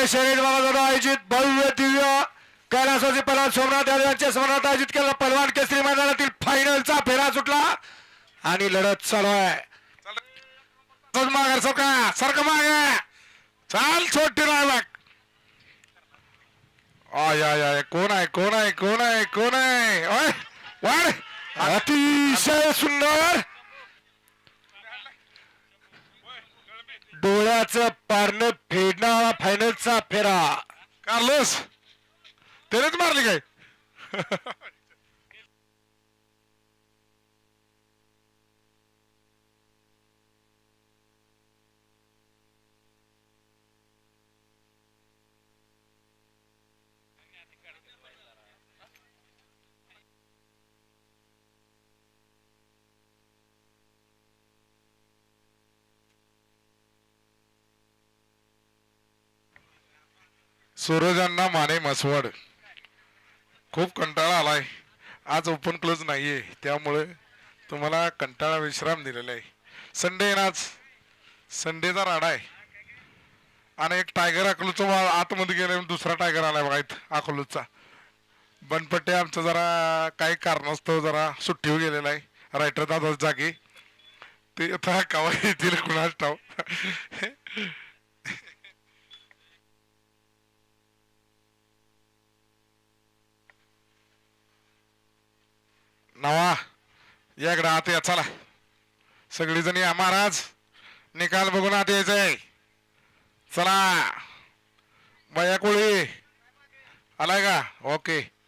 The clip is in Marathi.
क्रमांकाचे शरीर बाबाजादा आयोजित भव्य दिव्य कैलासाचे पलवान सोमनाथ यादव यांच्या स्मरणार्थ आयोजित केलेला पलवान केसरी मैदानातील फायनलचा फेरा सुटला आणि लढत चालू आहे. तसंच माघार सरका सरका मागे चाल छोटी नाही आय आय आय कोण आहे कोण आहे कोण आहे कोण आहे? अतिशय सुंदर. डोळ्याचं पारणं फेडणारा फायनलचा फेरा. कार्लोस त्यानेच मारली काय? सूरजांना माने मसवड. खूप कंटाळा आलाय. आज ओपन क्लोज नाहीये. त्यामुळे तुम्हाला कंटाळा विश्राम दिलेला आहे. संडे आहे ना आज? संडेचा राडा आहे. आणि एक टायगर अकलूचा वा- आतमध्ये गेले दुसरा टायगर आलाय बघा इथं अकलूजचा. बनपट्टे आमचं जरा काही कारणास्तव जरा सुट्टीवर गेलेला आहे. रायटर दादा जागी. ते आता कवा येतील कुणाच ठाव या इकडं आत या चला. सगळीजण या महाराज. निकाल बघून आत यायचंय चला. बया कोळी. आलाय का? ओके.